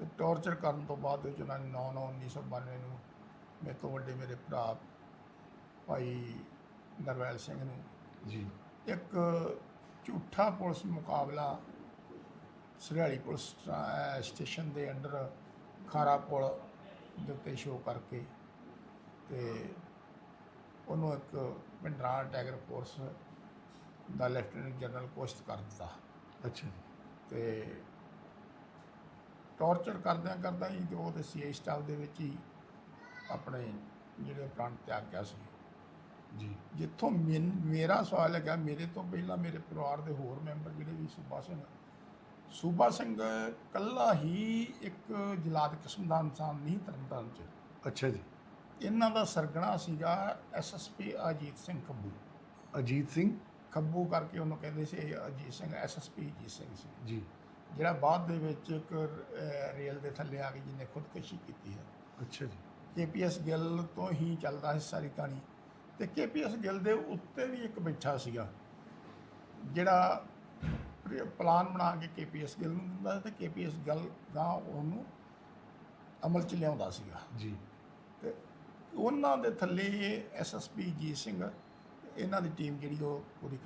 ਤੇ ਟੌਰਚਰ ਕਰਨ ਤੋਂ ਬਾਅਦ ਵਿੱਚ ਉਹਨਾਂ ਨੇ 9 9 1992 ਨੂੰ ਮੇਰੇ ਤੋਂ ਵੱਡੇ ਮੇਰੇ ਭਰਾ ਭਾਈ ਨਰਵੈਲ ਸਿੰਘ ਨੂੰ ਜੀ। ਇੱਕ ਝੂਠਾ ਪੁਲਿਸ ਮੁਕਾਬਲਾ ਸਰਿਆਲੀ ਪੁਲਿਸ ਸਟਾ- ਸਟੇਸ਼ਨ ਦੇ ਅੰਡਰ ਖਾਰਾ ਪੁਲ ਦੇ ਉੱਤੇ ਸ਼ੋਅ ਕਰਕੇ ਤੇ ਉਹਨੂੰ ਇੱਕ ਪਿੰਡਰਾ ਟੈਗਰ ਫੋਰਸ ਦਾ ਲੈਫਟੀਨੈਂਟ ਜਨਰਲ ਪੋਸਟ ਕਰ ਦਿੱਤਾ। ਅੱਛਾ ਤੇ ਟੌਰਚਰ ਕਰਦਿਆਂ ਕਰਦਾ ਹੀ ਤੇ ਉਹ ਤੇ ਸੀਆਈ ਸਟਾਫ ਦੇ ਵਿੱਚ ਹੀ ਆਪਣੇ ਜਿਹੜੇ ਪ੍ਰਾਣ ਤਿਆਗ ਗਿਆ ਸੀ। ਜੀ। ਜਿੱਥੋਂ ਮੇਰਾ ਸਵਾਲ ਹੈਗਾ ਮੇਰੇ ਤੋਂ ਪਹਿਲਾਂ ਮੇਰੇ ਪਰਿਵਾਰ ਦੇ ਹੋਰ ਮੈਂਬਰ ਜਿਹੜੇ ਵੀ ਸੂਬਾ ਸਿੰਘ ਸੂਬਾ ਸਿੰਘ ਕੱਲਾ ਹੀ ਇੱਕ ਜਲਾਦ ਕਿਸਮ ਦਾ ਇਨਸਾਨ ਨਹੀਂ ਤਰਨਤਾਰਨ ਚ। ਅੱਛਾ ਜੀ। ਇਹਨਾਂ ਦਾ ਸਰਗਣਾ ਸੀਗਾ ਐਸਐਸਪੀ ਅਜੀਤ ਸਿੰਘ ਖੱਬੂ। ਅਜੀਤ ਸਿੰਘ? ਖੱਬੂ ਕਰਕੇ ਉਹਨੂੰ ਕਹਿੰਦੇ ਸੀ ਅਜੀਤ ਸਿੰਘ ਐਸਐਸਪੀ ਅਜੀਤ ਸਿੰਘ ਸੀ। ਜੀ। ਜਿਹੜਾ ਬਾਅਦ ਦੇ ਵਿੱਚ ਇੱਕ ਅਹ, ਰੇਲ ਦੇ ਥੱਲੇ ਆ ਕੇ ਜਿਹਨੇ ਖੁਦਕੁਸ਼ੀ ਕੀਤੀ ਹੈ। ਅੱਛਾ ਜੀ। ਕੇਪੀਐਸ ਗਿੱਲ ਤੋਂ ਹੀ ਚੱਲਦਾ ਸੀ ਸਾਰੀ ਕਹਾਣੀ। ਤੇ ਕੇਪੀਐਸ ਗਿੱਲ ਦੇ ਉੱਤੇ ਵੀ ਇੱਕ ਬੈਠਾ ਸੀਗਾ ਜਿਹੜਾ ਪਲਾਨ ਬਣਾ ਕੇ ਕੇਪੀਐਸ ਗਿੱਲ ਨੂੰ ਦਿੰਦਾ ਸੀ ਤੇ ਕੇਪੀਐਸ ਗਿੱਲ ਗਾਂ ਉਹਨੂੰ ਅਮਲ ਚ ਲਿਆਉਂਦਾ ਸੀਗਾ। ਜੀ। ਤੇ ਉਹਨਾਂ ਦੇ ਥੱਲੇ ਐਸਐਸਪੀ ਜੀ ਸਿੰਘ ਇਹਨਾਂ ਦੀ ਟੀਮ ਜਿਹੜੀ ਉਹ ਪੂਰੀ